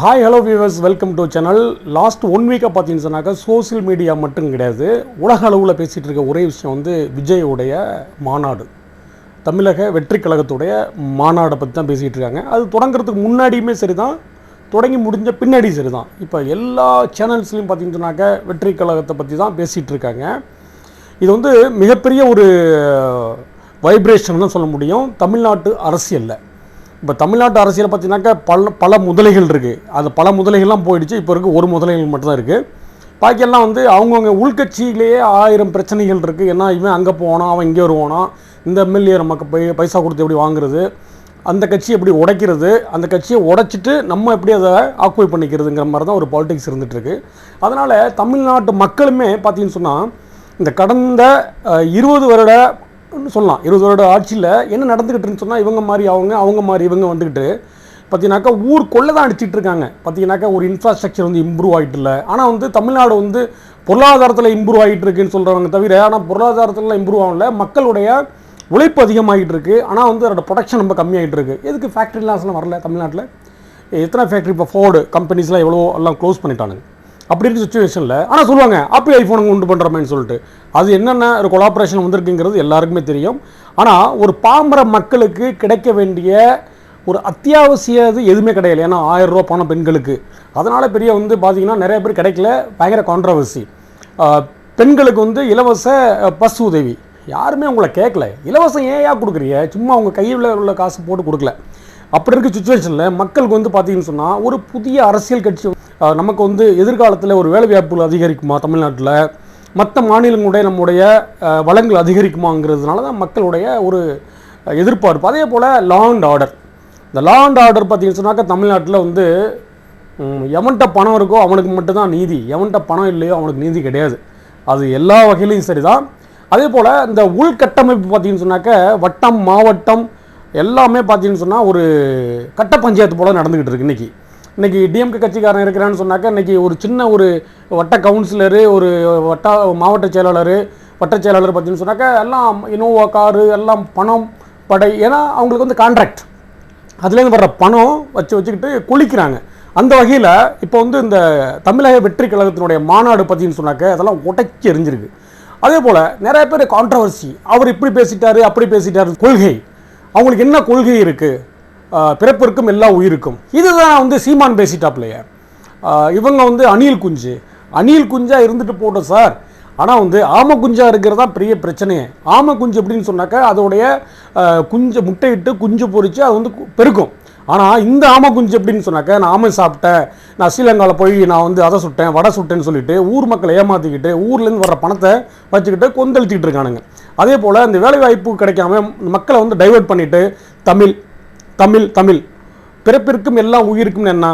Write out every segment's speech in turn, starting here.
Hi hello viewers welcome to channel last one வீக்காக பார்த்தீங்கன்னு சொன்னாக்கா சோசியல் மீடியா மட்டும் கிடையாது. உலக அளவில் பேசிகிட்டு இருக்க ஒரே விஷயம் வந்து விஜயோடைய மாநாடு. தமிழக வெற்றி கழகத்துடைய மாநாடை பற்றி தான் பேசிகிட்டு இருக்காங்க. அது தொடங்குறதுக்கு முன்னாடியுமே சரி தான் தொடங்கி முடிஞ்ச பின்னாடி சரி தான் இப்போ எல்லா சேனல்ஸ்லையும் பார்த்தீங்கன்னு சொன்னாக்க வெற்றி கழகத்தை பற்றி தான் பேசிகிட்டு இருக்காங்க. இது வந்து மிகப்பெரிய ஒரு வைப்ரேஷன் தான் சொல்ல முடியும். தமிழ்நாட்டு அரசியலில். இப்போ தமிழ்நாட்டு அரசியலை பார்த்தீங்கன்னாக்கா பல பல முதலைகள் இருக்குது அது பல முதலைகள்லாம் போயிடுச்சு. இப்போ இருக்க ஒரு முதலைகள் மட்டும்தான் இருக்குது பாக்கியெல்லாம் வந்து அவங்கவுங்க உள்கட்சியிலேயே ஆயிரம் பிரச்சனைகள் இருக்குது ஏன்னா இவன் அங்கே போனான் அவன் இங்கே வருவானா? இந்த எம்எல்ஏ நமக்கு பை பைசா கொடுத்து எப்படி வாங்குறது? அந்த கட்சியை எப்படி உடைக்கிறது? அந்த கட்சியை உடைச்சிட்டு நம்ம எப்படி அதை ஆக்குவை பண்ணிக்கிறதுங்கிற மாதிரி தான் ஒரு பாலிடிக்ஸ் இருந்துகிட்ருக்கு அதனால் தமிழ்நாட்டு மக்களுமே பார்த்தீங்கன்னு சொன்னால் இந்த கடந்த இருபது வருட சொல்லலாம். இருபது வருட ஆட்சியில் என்ன நடந்துக்கிட்டுன்னு சொன்னால் இவங்க மாதிரி அவங்க அவங்க மாதிரி இவங்க வந்துக்கிட்டு பார்த்தீங்கன்னாக்கா ஊர் கொள்ள தான் அடிச்சிட்டு இருக்காங்க. பார்த்தீங்கன்னாக்கா ஒரு இன்ஃப்ராஸ்ட்ரக்சர் வந்து இம்ப்ரூவ் ஆகிட்டு இல்லை. ஆனால் வந்து தமிழ்நாடு வந்து பொருளாதாரத்தில் இம்ப்ரூவ் ஆகிட்டு இருக்குன்னு சொல்கிறவங்க தவிர ஆனால் பொருளாதாரத்தில் இம்ப்ரூவ் ஆகல. மக்களுடைய உழைப்பு அதிகமாகிட்டு இருக்குது ஆனால் வந்து அதோட ப்ரொடக்ஷன் ரொம்ப கம்மியாகிட்டு இருக்குது எதுக்கு ஃபேக்ட்ரிலாம் வரல தமிழ்நாட்டில்? எத்தனை ஃபேக்ட்ரி இப்போ ஃபோர்டு கம்பெனிஸ்லாம் எவ்வளோ எல்லாம் க்ளோஸ் பண்ணிட்டானுங்க. அப்படி இருக்க சுச்சுவேஷனில் ஆனால் சொல்லுவாங்க ஆப்பிள் ஐஃபோனுங்க உண்டு பண்ணுறமேன்னு சொல்லிட்டு. அது என்னென்ன ஒரு கொலாபரேஷன் வந்திருக்குங்கிறது எல்லாருக்குமே தெரியும். ஆனால் ஒரு பாம்பர மக்களுக்கு கிடைக்க வேண்டிய ஒரு அத்தியாவசிய இது எதுவுமே கிடையாது ஏன்னா ஆயிரம் ரூபா பணம் பெண்களுக்கு. அதனால் பெரிய வந்து பார்த்தீங்கன்னா நிறைய பேர் கிடைக்கல. பயங்கர கான்ட்ரவர்சி பெண்களுக்கு வந்து இலவச பஸ் உதவி. யாருமே உங்களை கேட்கல இலவசம் ஏன் ஏன் கொடுக்குறீங்க சும்மா உங்கள் கையில் உள்ள காசு போட்டு கொடுக்கல. அப்படி இருக்க சுச்சுவேஷனில் மக்களுக்கு வந்து பார்த்தீங்கன்னு சொன்னால் ஒரு புதிய அரசியல் கட்சி நமக்கு வந்து எதிர்காலத்தில் ஒரு வேலைவாய்ப்புகள் அதிகரிக்குமா தமிழ்நாட்டில்? மற்ற மாநிலங்களுடைய நம்முடைய வளங்கள் அதிகரிக்குமாங்கிறதுனால தான் மக்களுடைய ஒரு எதிர்பார்ப்பு. அதே போல் லா அண்ட் ஆர்டர் இந்த லா அண்ட் ஆர்டர் பார்த்தீங்கன்னு சொன்னாக்கா தமிழ்நாட்டில் வந்து எவன்கிட்ட பணம் இருக்கோ அவனுக்கு மட்டும்தான் நீதி. எவன்கிட்ட பணம் இல்லையோ அவனுக்கு நீதி கிடையாது. அது எல்லா வகையிலையும் சரிதான். அதே போல் இந்த உள்கட்டமைப்பு பார்த்தீங்கன்னு சொன்னாக்க வட்டம் மாவட்டம் எல்லாமே பார்த்தீங்கன்னு சொன்னால் ஒரு கட்ட பஞ்சாயத்து போல் நடந்துக்கிட்டு இருக்கு இன்றைக்கி இன்றைக்கி டிஎம்கே கட்சிக்காரன் இருக்கிறான்னு சொன்னாக்கா இன்றைக்கி ஒரு சின்ன ஒரு வட்ட கவுன்சிலரு ஒரு வட்ட மாவட்ட செயலாளர் வட்ட செயலாளர் பார்த்தீங்கன்னு சொன்னாக்கா எல்லாம் இனோவா காரு எல்லாம் பணம் படை ஏன்னா அவங்களுக்கு வந்து கான்ட்ராக்ட் அதுலேருந்து வர்ற பணம் வச்சு வச்சுக்கிட்டு குளிக்கிறாங்க. அந்த வகையில் இப்போ வந்து இந்த தமிழக வெற்றி கழகத்தினுடைய மாநாடு பார்த்தீங்கன்னு சொன்னாக்க அதெல்லாம் உடைச்சி எரிஞ்சிருக்கு. அதே போல் நிறைய பேர் கான்ட்ரவர்சி அவர் இப்படி பேசிட்டாரு அப்படி பேசிட்டாரு கொள்கை. அவங்களுக்கு என்ன கொள்கை இருக்குது பிறப்பிற்கும் எல்லா உயிருக்கும். இதுதான் வந்து சீமான் பேசிட்டாப்லையே. இவங்க வந்து அணில் குஞ்சு. அணில் குஞ்சாக இருந்துட்டு போட்டோம் சார். ஆனால் வந்து ஆம குஞ்சா இருக்கிறது தான் பெரிய பிரச்சனையே. ஆம குஞ்சு எப்படின்னு சொன்னாக்கா அதோடைய ஆஹ், குஞ்சு முட்டையிட்டு குஞ்சு பொறிச்சு அது வந்து பெருக்கும் ஆனால் இந்த ஆமை குஞ்சு எப்படின்னு சொன்னாக்க நான் ஆமை சாப்பிட்டேன் நான் ஸ்ரீலங்காவில் போய் நான் வந்து அதை சுட்டேன் வடை சுட்டேன்னு சொல்லிட்டு ஊர் மக்களை ஏமாற்றிக்கிட்டு ஊர்லேருந்து வர்ற பணத்தை வச்சுக்கிட்டு கொந்தளிச்சிக்கிட்டு இருக்கானுங்க. அதே போல் இந்த வேலைவாய்ப்பு கிடைக்காம மக்களை வந்து டைவர்ட் பண்ணிவிட்டு தமிழ் தமிழ் தமிழ் பிறப்பிற்கும் எல்லா உயிருக்கும் என்ன?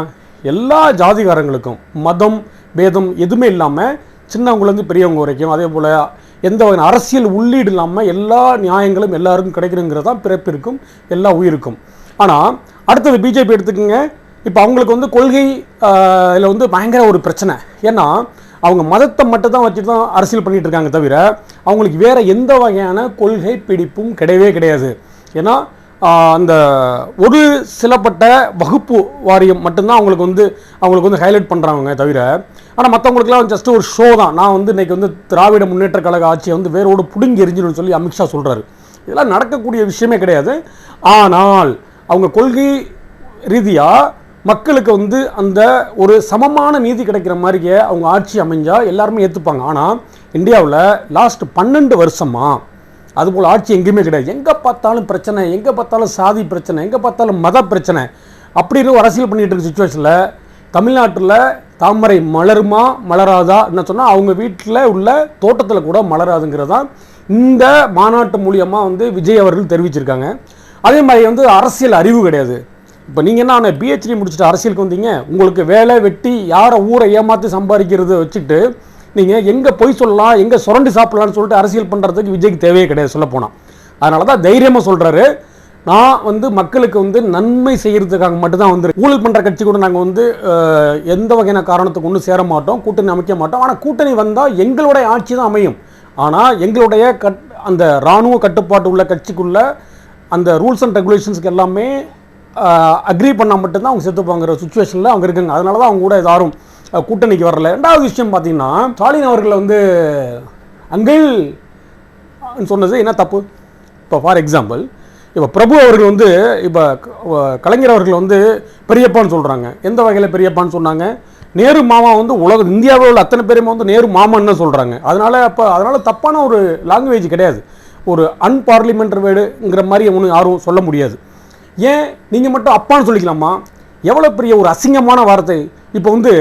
எல்லா ஜாதிகாரங்களுக்கும் மதம் பேதம் எதுவுமே இல்லாமல் சின்னவங்கலேருந்து பெரியவங்க வரைக்கும் அதே போல் எந்த வகையான அரசியல் உள்ளீடு இல்லாமல் எல்லா நியாயங்களும் எல்லாருக்கும் கிடைக்கணுங்கிறது தான் பிறப்பிற்கும் எல்லா உயிருக்கும். ஆனால் அடுத்தது பிஜேபி எடுத்துக்கோங்க. இப்போ அவங்களுக்கு வந்து கொள்கை இதில் வந்து பயங்கர ஒரு பிரச்சனை. ஏன்னா அவங்க மதத்தை மட்டும் தான் வச்சுட்டு தான் அரசியல் பண்ணிட்டு இருக்காங்க தவிர அவங்களுக்கு வேறு எந்த வகையான கொள்கை பிடிப்பும் கிடையவே கிடையாது. ஏன்னா அந்த ஒரு சிலப்பட்ட வகுப்பு வாரியம் மட்டும்தான் அவங்களுக்கு வந்து அவங்களுக்கு வந்து ஹைலைட் பண்ணுறாங்க தவிர ஆனால் மற்றவங்களுக்குலாம் ஜஸ்ட் ஒரு ஷோ தான். நான் வந்து இன்றைக்கி வந்து திராவிட முன்னேற்ற கழக ஆட்சியை வந்து வேரோடு பிடுங்கி எரிஞ்சிடும்னு சொல்லி அமித்ஷா சொல்கிறாரு இதெல்லாம் நடக்கக்கூடிய விஷயமே கிடையாது. ஆனால் அவங்க கொள்கை ரீதியாக மக்களுக்கு வந்து அந்த ஒரு சமமான நீதி கிடைக்கிற மாதிரியே அவங்க ஆட்சி அமைஞ்சால் எல்லாருமே ஏற்றுப்பாங்க ஆனால் இந்தியாவில் லாஸ்ட் பன்னெண்டு வருஷமா அதுபோல் ஆட்சி எங்கேயுமே கிடையாது. எங்கே பார்த்தாலும் பிரச்சனை எங்கே பார்த்தாலும் சாதி பிரச்சனை எங்கே பார்த்தாலும் மத பிரச்சனை. அப்படின்னு ஒரு அரசியல் பண்ணிகிட்டு இருக்க சுச்சுவேஷனில் தமிழ்நாட்டில் தாமரை மலருமா மலராதா என்ன சொன்னால் அவங்க வீட்டில் உள்ள தோட்டத்தில் கூட மலராதுங்கிறது தான் இந்த மாநாட்டு மூலியமாக வந்து விஜய் அவர்கள் தெரிவிச்சிருக்காங்க. அதே மாதிரி வந்து அரசியல் அறிவு கிடையாது. இப்போ நீங்கள் என்ன ஆனால் பிஹெச்டி முடிச்சுட்டு அரசியலுக்கு வந்தீங்க உங்களுக்கு வேலை வெட்டி யாரை ஊரை ஏமாற்றி சம்பாதிக்கிறத வச்சுட்டு நீங்கள் எங்கே போய் சொல்லலாம் எங்கே சுரண்டி சாப்பிடலாம்னு சொல்லிட்டு அரசியல் பண்ணுறதுக்கு விஜய்க்கு தேவையே கிடையாது சொல்ல போனால் அதனால தான் தைரியமாக சொல்கிறாரு நான் வந்து மக்களுக்கு வந்து நன்மை செய்கிறதுக்காக மட்டும்தான் வந்து ஊழல் பண்ணுற கட்சி கூட நாங்கள் வந்து எந்த வகையான காரணத்துக்கு ஒன்றும் சேர மாட்டோம் கூட்டணி அமைக்க மாட்டோம். ஆனால் கூட்டணி வந்தால் எங்களுடைய ஆட்சி தான் அமையும். ஆனால் எங்களுடைய கட் அந்த இராணுவ கட்டுப்பாட்டு உள்ள கட்சிக்குள்ள அந்த ரூல்ஸ் அண்ட் ரெகுலேஷன்ஸ்க்கு எல்லாமே அக்ரி பண்ணால் மட்டும்தான் அவங்க செத்துப்பாங்கிற சுச்சுவேஷனில் அவங்க இருக்காங்க. அதனால தான் அவங்க கூட யாரும் கூட்டணிக்கு வரல. ரெண்டாவது விஷயம் பார்த்தீங்கன்னா ஸ்டாலின் அவர்களை வந்து அங்கிள் சொன்னது என்ன தப்பு? இப்போ ஃபார் எக்ஸாம்பிள் இப்போ பிரபு அவர்கள் வந்து இப்போ கலைஞர் அவர்கள் வந்து பெரியப்பான்னு சொல்கிறாங்க எந்த வகையில் பெரியப்பான்னு சொன்னாங்க? நேரு மாமா வந்து உலக இந்தியாவில் உள்ள அத்தனை பேருமே வந்து நேரு மாமான்னு சொல்கிறாங்க அதனால் அப்போ அதனால் தப்பான ஒரு லாங்குவேஜ் கிடையாது. ஒரு அன்பார்லிமெண்டரி வேடுங்கிற மாதிரி ஒன்று யாரும் சொல்ல முடியாது. ஏன்? நீங்கள் மட்டும் அப்பான்னு சொல்லிக்கலாமா? எவ்வளோ பெரிய ஒரு அசிங்கமான வார்த்தை. இப்போ வந்து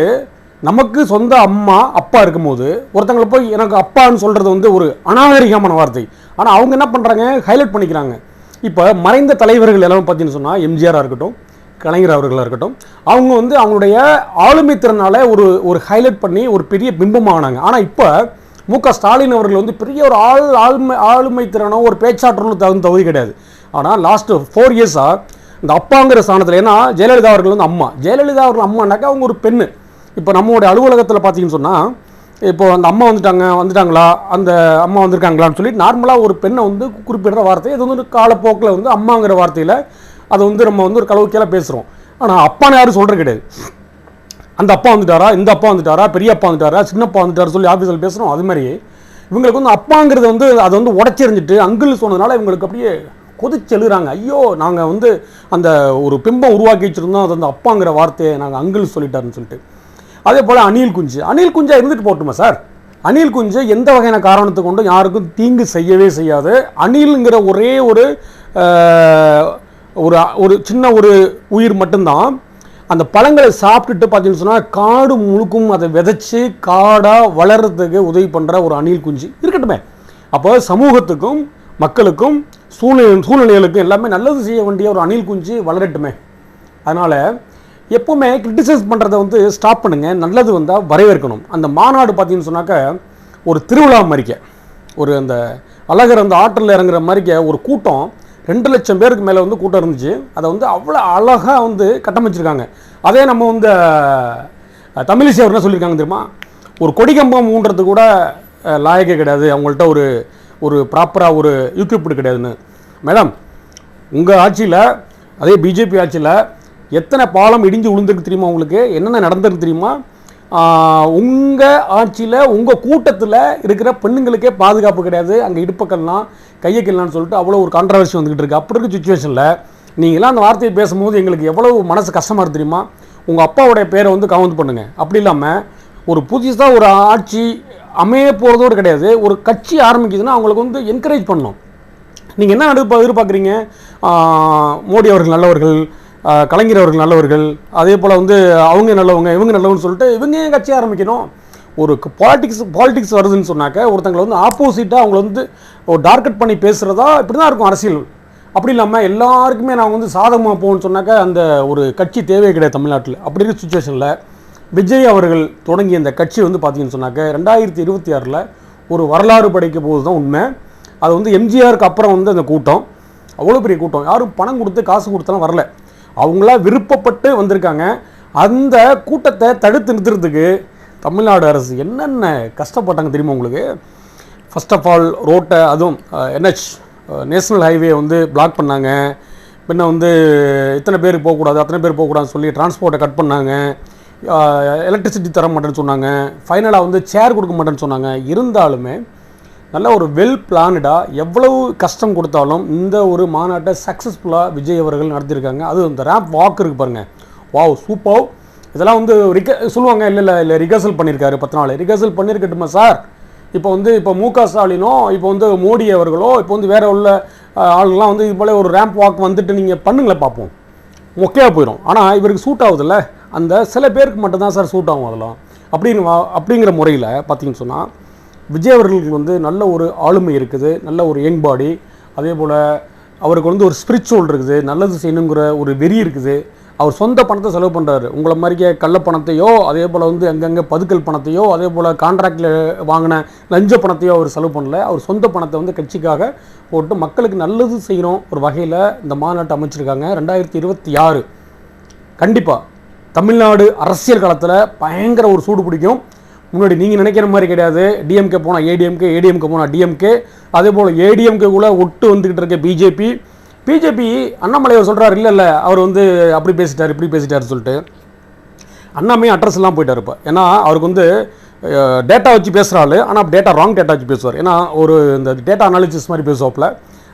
நமக்கு சொந்த அம்மா அப்பா இருக்கும்போது ஒருத்தங்களை போய் எனக்கு அப்பான்னு சொல்கிறது வந்து ஒரு அநாகரிகமான வார்த்தை. ஆனால் அவங்க என்ன பண்ணுறாங்க ஹைலைட் பண்ணிக்கிறாங்க. இப்போ மறைந்த தலைவர்கள் எல்லாமே பார்த்தீங்கன்னு சொன்னால் எம்ஜிஆராக இருக்கட்டும் கலைஞர் அவர்களாக இருக்கட்டும் அவங்க வந்து அவங்களுடைய ஆளுமை திறனால ஒரு ஒரு ஹைலைட் பண்ணி ஒரு பெரிய பிம்பமானாங்க ஆனால் இப்போ மு க ஸ்டாலின் அவர்கள் வந்து பெரிய ஒரு ஆள் ஆளுமை ஆளுமை திறனோ ஒரு பேச்சாற்றலோ தகுந்த தகுதி கிடையாது. ஆனால் லாஸ்ட் ஃபோர் இயர்ஸாக இந்த அப்பாங்கிற ஸ்தானத்தில் ஏன்னா ஜெயலலிதா அவர்கள் வந்து அம்மா. ஜெயலலிதா அவர்கள் அம்மானாக்கா அவங்க ஒரு பெண்ணு. இப்போ நம்மளுடைய அலுவலகத்தில் பார்த்தீங்கன்னு சொன்னால் இப்போ அந்த அம்மா வந்துட்டாங்க வந்துட்டாங்களா அந்த அம்மா வந்திருக்காங்களான்னு சொல்லி நார்மலாக ஒரு பெண்ணை வந்து குறிப்பிடுற வார்த்தை இது வந்து காலப்போக்கில் வந்து அம்மாங்கிற வார்த்தையில் அதை வந்து நம்ம வந்து ஒரு கலவுக்கியெல்லாம் பேசுகிறோம் ஆனால் அப்பான்னு யாரும் சொல்கிறது கிடையாது. அந்த அப்பா வந்துட்டாரா இந்த அப்பா வந்துட்டாரா பெரிய அப்பா வந்துட்டாரா சின்னப்பா வந்துட்டாரா சொல்லி ஆஃபீஸில் பேசுகிறோம் அது மாதிரி இவங்களுக்கு வந்து அப்பாங்கிறது வந்து அதை வந்து உடச்சிருந்துட்டு அங்கிள் சொன்னதுனால இவங்களுக்கு அப்படியே கொதிச்செழுகிறாங்க ஐயோ நாங்கள் வந்து அந்த ஒரு பிம்பம் உருவாக்கி வச்சுருந்தோம். அது அந்த அப்பாங்கிற வார்த்தையை நாங்கள் அங்கிள் சொல்லிட்டாருன்னு சொல்லிட்டு. அதே போல் அணில் குஞ்சு. அணில் குஞ்சா இருந்துட்டு போட்டுமா சார்? அணில் குஞ்சு எந்த வகையான காரணத்தை கொண்டும் யாருக்கும் தீங்கு செய்யவே செய்யாது. அணில்ங்கிற ஒரே ஒரு ஒரு ஒரு சின்ன ஒரு உயிர் மட்டும்தான். அந்த பழங்களை சாப்பிட்டுட்டு பார்த்தீங்கன்னு சொன்னால் காடு முழுக்கும் அதை விதைச்சி காடாக வளர்கிறதுக்கு உதவி பண்ணுற ஒரு அணில் குஞ்சு இருக்கட்டுமே. அப்போ சமூகத்துக்கும் மக்களுக்கும் சூழ்நிலை சூழ்நிலைகளுக்கும் எல்லாமே நல்லது செய்ய வேண்டிய ஒரு அணில் குஞ்சு வளரட்டுமே. அதனால் எப்போவுமே கிரிட்டிசைஸ் பண்ணுறதை வந்து ஸ்டாப் பண்ணுங்கள் நல்லது வந்தால் வரவேற்கணும். அந்த மாநாடு பார்த்தீங்கன்னு சொன்னாக்க ஒரு திருவிழா மாதிரிக்க. ஒரு அந்த அழகர் அந்த ஆற்றில் இறங்குற மாதிரிக்க ஒரு கூட்டம் ரெண்டு லட்சம் பேருக்கு மேலே வந்து கூட்டம் இருந்துச்சு. அதை வந்து அவ்வளோ அழகாக வந்து கட்டமைச்சிருக்காங்க. அதே நம்ம வந்து தமிழிசை அவர் என்ன சொல்லியிருக்காங்க தெரியுமா? ஒரு கொடி கம்பம் ஊன்றது கூட லாயக்கே கிடையாது. அவங்கள்ட்ட ஒரு ஒரு ப்ராப்பராக ஒரு யூக்யூப்டு கிடையாதுன்னு. மேடம் உங்கள் ஆட்சியில் அதே பிஜேபி ஆட்சியில் எத்தனை பாலம் இடிஞ்சு விழுந்திருக்கு தெரியுமா உங்களுக்கு? என்னென்ன நடந்திருக்கு தெரியுமா? உங்கள் ஆட்சியில் உங்கள் கூட்டத்தில் இருக்கிற பெண்ணுங்களுக்கே பாதுகாப்பு கிடையாது. அங்கே இடுப்பக்கல்லாம் கையக்கெல்லாம் சொல்லிட்டு அவ்வளோ ஒரு கான்ட்ரவர்சி வந்துக்கிட்டு இருக்குது அப்படி இருக்க சுச்சுவேஷனில் நீங்களாம் அந்த வார்த்தையை பேசும்போது எங்களுக்கு எவ்வளவு மனசு கஷ்டமாக இருக்கு தெரியுமா? உங்கள் அப்பாவுடைய பேரை வந்து கவுண்ட் பண்ணுங்கள் அப்படி இல்லாமல் ஒரு புதுசாக ஒரு ஆட்சி அமைய போகிறதோடு கிடையாது. ஒரு கட்சி ஆரம்பிக்குதுன்னா அவங்களுக்கு வந்து என்கரேஜ் பண்ணணும். நீங்கள் என்ன எதிர்பார்க்குறீங்க? மோடி அவர்கள் நல்லவர்கள் கலைஞர் அவர்கள் நல்லவர்கள் அதே போல் வந்து அவங்க நல்லவங்க இவங்க நல்லவங்கன்னு சொல்லிட்டு இவங்க ஏன் கட்சி ஆரம்பிக்கணும்? ஒரு பாலிட்டிக்ஸ் பாலிட்டிக்ஸ் வருதுன்னு சொன்னாக்க ஒருத்தங்களை வந்து ஆப்போசிட்டாக அவங்கள வந்து ஒரு டார்கெட் பண்ணி பேசுகிறதா இப்படி தான் இருக்கும் அரசியல். அப்படி இல்லாமல் எல்லாருக்குமே நான் வந்து சாதகமாக போகணும்னு சொன்னாக்க அந்த ஒரு கட்சி தேவையே கிடையாது தமிழ்நாட்டில். அப்படி இருக்கிற சுச்சுவேஷனில் விஜய் அவர்கள் தொடங்கிய அந்த கட்சி வந்து பார்த்தீங்கன்னு சொன்னாக்க ரெண்டாயிரத்தி இருபத்தி ஆறில் ஒரு வரலாறு படைக்க போது தான் உண்மை. அது வந்து எம்ஜிஆருக்கு அப்புறம் வந்து அந்த கூட்டம். அவ்வளோ பெரிய கூட்டம். யாரும் பணம் கொடுத்து காசு கொடுத்தாலும் வரல. அவங்களா விருப்பப்பட்டு வந்திருக்காங்க. அந்த கூட்டத்தை தடுத்து நிறுத்துறதுக்கு தமிழ்நாடு அரசு என்னென்ன கஷ்டப்பட்டாங்க தெரியுமா உங்களுக்கு? ஃபஸ்ட் ஆஃப் ஆல் ரோட்டை அதுவும் என்ஹெச் நேஷ்னல் ஹைவே வந்து பிளாக் பண்ணாங்க. பின்ன வந்து இத்தனை பேர் போகக்கூடாது அத்தனை பேர் போகக்கூடாதுன்னு சொல்லி டிரான்ஸ்போர்ட்டை கட் பண்ணாங்க. எலக்ட்ரிசிட்டி தர மாட்டேன்னு சொன்னாங்க. ஃபைனலாக வந்து சேர் கொடுக்க மாட்டேன்னு சொன்னாங்க. இருந்தாலுமே நல்ல ஒரு வெல் பிளானடாக எவ்வளவு கஷ்டம் கொடுத்தாலும் இந்த ஒரு மாநாட்டை சக்ஸஸ்ஃபுல்லாக விஜய் அவர்கள் நடத்தியிருக்காங்க. அது இந்த ரேம்ப் வாக் இருக்கு பாருங்கள் வாவ் சூப்பர் இதெல்லாம் வந்து ரிக சொல்லுவாங்க இல்லை இல்லை இல்லை ரிகர்சல் பண்ணியிருக்காரு பத்து நாள் ரிகர்சல் பண்ணியிருக்கட்டுமா சார் இப்போ வந்து இப்போ மு க ஸ்டாலினோ இப்போ வந்து மோடி அவர்களோ இப்போ வந்து வேற உள்ள ஆளுங்களாம் வந்து இது போல ஒரு ரேம்ப் வாக் வந்துட்டு நீங்கள் பண்ணுங்களேன் பார்ப்போம் மொக்கையாக போயிடும் ஆனால் இவருக்கு சூட் ஆகுதுல்ல? அந்த சில பேருக்கு மட்டும்தான் சார் சூட் ஆகும் அதெல்லாம். அப்படின்னு வா- அப்படிங்கிற முறையில் பார்த்தீங்கன்னு சொன்னால் விஜய் அவர்களுக்கு வந்து நல்ல ஒரு ஆளுமை இருக்குது நல்ல ஒரு யங் பாடி அதே போல் அவருக்கு வந்து ஒரு ஸ்பிரிச்சுவல் இருக்குது நல்லது செய்யணுங்கிற ஒரு வெறி இருக்குது. அவர் சொந்த பணத்தை செலவு பண்ணுறாரு உங்களை மாதிரிக்கே கள்ள பணத்தையோ அதே போல் வந்து அங்கங்கே பதுக்கல் பணத்தையோ அதே போல் கான்ட்ராக்டில் வாங்கின லஞ்ச பணத்தையோ அவர் செலவு பண்ணல. அவர் சொந்த பணத்தை வந்து கட்சிக்காக போட்டு மக்களுக்கு நல்லது செய்யணும் ஒரு வகையில் இந்த மாநாட்டை அமைச்சிருக்காங்க. ரெண்டாயிரத்தி இருபத்தி ஆறு. கண்டிப்பாக தமிழ்நாடு அரசியல் காலத்தில் பயங்கர ஒரு சூடு பிடிக்கும். முன்னாடி நீங்கள் நினைக்கிற மாதிரி கிடையாது. டிஎம்கே போனால் ஏடிஎம்கே ஏடிஎம்கே போனால் டிஎம்கே அதே போல் ஏடிஎம்கே கூட ஒட்டு வந்துக்கிட்டு இருக்க பிஜேபி பிஜேபி அண்ணாமலை அவர் சொல்கிறார் இல்லை இல்லை அவர் வந்து அப்படி பேசிட்டார் இப்படி பேசிட்டார் சொல்லிட்டு. அண்ணாமே அட்ரஸ் எல்லாம் போயிட்டார் இப்போ. ஏன்னா அவருக்கு வந்து டேட்டா வச்சு பேசுகிற ஆளு. ஆனால் டேட்டா ராங் டேட்டா வச்சு பேசுவார். ஏன்னா ஒரு இந்த டேட்டா அனாலிசிஸ் மாதிரி பேசுவாப்புல.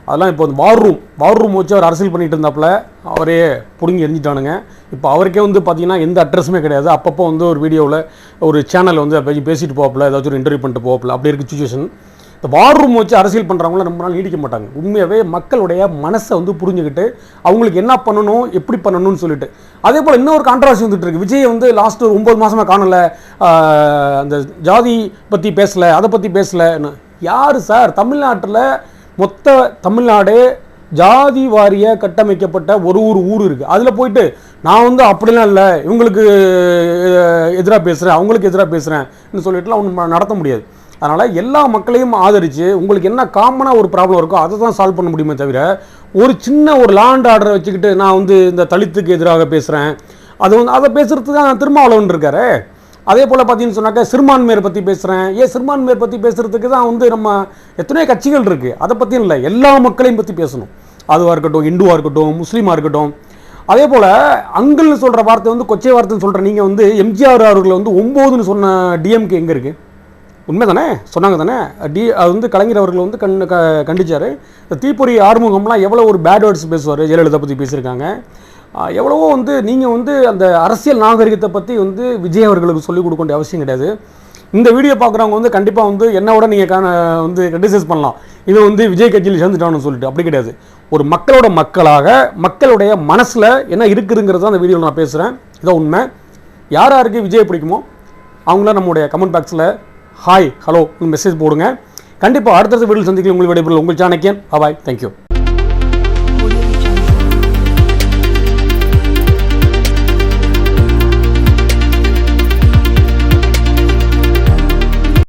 அதெல்லாம் இப்போ வந்து வார் ரூம் வார் ரூம் வச்சு அவர் அரசியல் பண்ணிட்டு இருந்தாப்புல அவரே பிடுங்கி எரிஞ்சிட்டானுங்க. இப்போ அவருக்கே வந்து பார்த்தீங்கன்னா எந்த அட்ரஸுமே கிடையாது. அப்பப்போ வந்து ஒரு வீடியோவில் ஒரு சேனல் வந்து பேசிட்டு போவாப்புல ஏதாச்சும் ஒரு இன்டர்வியூ பண்ணிட்டு போவாப்புல. அப்படி இருக்கு சுச்சுவேஷன் இந்த வார் ரூம் வச்சு அரசியல் பண்ணுறவங்கள ரொம்ப நாள் நீடிக்க மாட்டாங்க. உண்மையாகவே மக்களுடைய மனசை வந்து புரிஞ்சுக்கிட்டு அவங்களுக்கு என்ன பண்ணணும் எப்படி பண்ணணும்னு சொல்லிட்டு. அதே போல் இன்னொரு கான்ட்ரவர்சி வந்துட்டு இருக்கு. விஜய் வந்து லாஸ்ட் ஒரு ஒம்பது மாதமாக காணல. அந்த ஜாதி பற்றி பேசலை அதை பற்றி பேசலன்னு யார் சார்? தமிழ்நாட்டில் மொத்த தமிழ்நாடே ஜாதி வாரிய கட்டமைக்கப்பட்ட ஒரு ஒரு ஊர் இருக்குது அதில் போயிட்டு நான் வந்து அப்படிலாம் இல்லை. இவங்களுக்கு எதிராக பேசுகிறேன் அவங்களுக்கு எதிராக பேசுகிறேன்னு சொல்லிட்டுலாம் ஒன்றும் நடத்த முடியாது. அதனால் எல்லா மக்களையும் ஆதரித்து உங்களுக்கு என்ன காமனாக ஒரு ப்ராப்ளம் இருக்கோ அதை தான் சால்வ் பண்ண முடியுமே தவிர ஒரு சின்ன ஒரு லாண்ட் ஆர்டரை வச்சுக்கிட்டு நான் வந்து இந்த தலித்துக்கு எதிராக பேசுகிறேன் அது வந்து அதை பேசுகிறதுக்கு தான் திருமாவளவன் இருக்காரு. அதே போல் பார்த்தீங்கன்னு சொன்னாக்கா சிறுபான்மையர் பற்றி பேசுகிறேன் ஏன் சிறுபான்மையர் பற்றி பேசுகிறதுக்கு தான் வந்து நம்ம எத்தனையோ கட்சிகள் இருக்குது அதை பற்றியும் இல்லை எல்லா மக்களையும் பற்றி பேசணும். அதுவாக இருக்கட்டும் இந்துவாக இருக்கட்டும் முஸ்லீமாக இருக்கட்டும். அதே போல் அங்கிள்னு சொல்கிற வார்த்தை வந்து கொச்சை வார்த்தைன்னு சொல்கிற நீங்கள் வந்து எம்ஜிஆர் அவர்களை வந்து ஒம்போதுன்னு சொன்ன டிஎம்கே எங்கே இருக்குது உண்மை தானே சொன்னாங்க தானே? டி அது வந்து கலைஞர் அவர்கள் வந்து கண் க கண்டிச்சார். தீப்பொறி ஆறுமுகம்லாம் எவ்வளோ ஒரு பேட் வேர்ட்ஸ் பேசுவார் ஜெயலலிதா பற்றி பேசியிருக்காங்க. எவ்வளவோ வந்து நீங்கள் வந்து அந்த அரசியல் நாகரிகத்தை பற்றி வந்து விஜய் அவர்களுக்கு சொல்லிக் கொடுக்க வேண்டிய அவசியம் கிடையாது. இந்த வீடியோ பார்க்குறவங்க வந்து கண்டிப்பாக வந்து என்னோட நீங்கள் காண வந்து கிரிட்டிசைஸ் பண்ணலாம். இது வந்து விஜய் கட்சியில் சேர்ந்துட்டான்னு சொல்லிட்டு. அப்படி கிடையாது. ஒரு மக்களோட மக்களாக மக்களுடைய மனசில் என்ன இருக்குதுங்கிறத அந்த வீடியோவில் நான் பேசுகிறேன் இதான் உண்மை. யார் யாருக்கு விஜய் பிடிக்குமோ அவங்கள நம்முடைய கமெண்ட் பாக்ஸில் ஹாய் ஹலோ மெசேஜ் போடுங்க. கண்டிப்பாக அடுத்தடுத்த வீடியோ சந்திக்கலாம். உங்கள் விடைபெறும் உங்கள் சாணக்கியன் பாய் தேங்க்யூ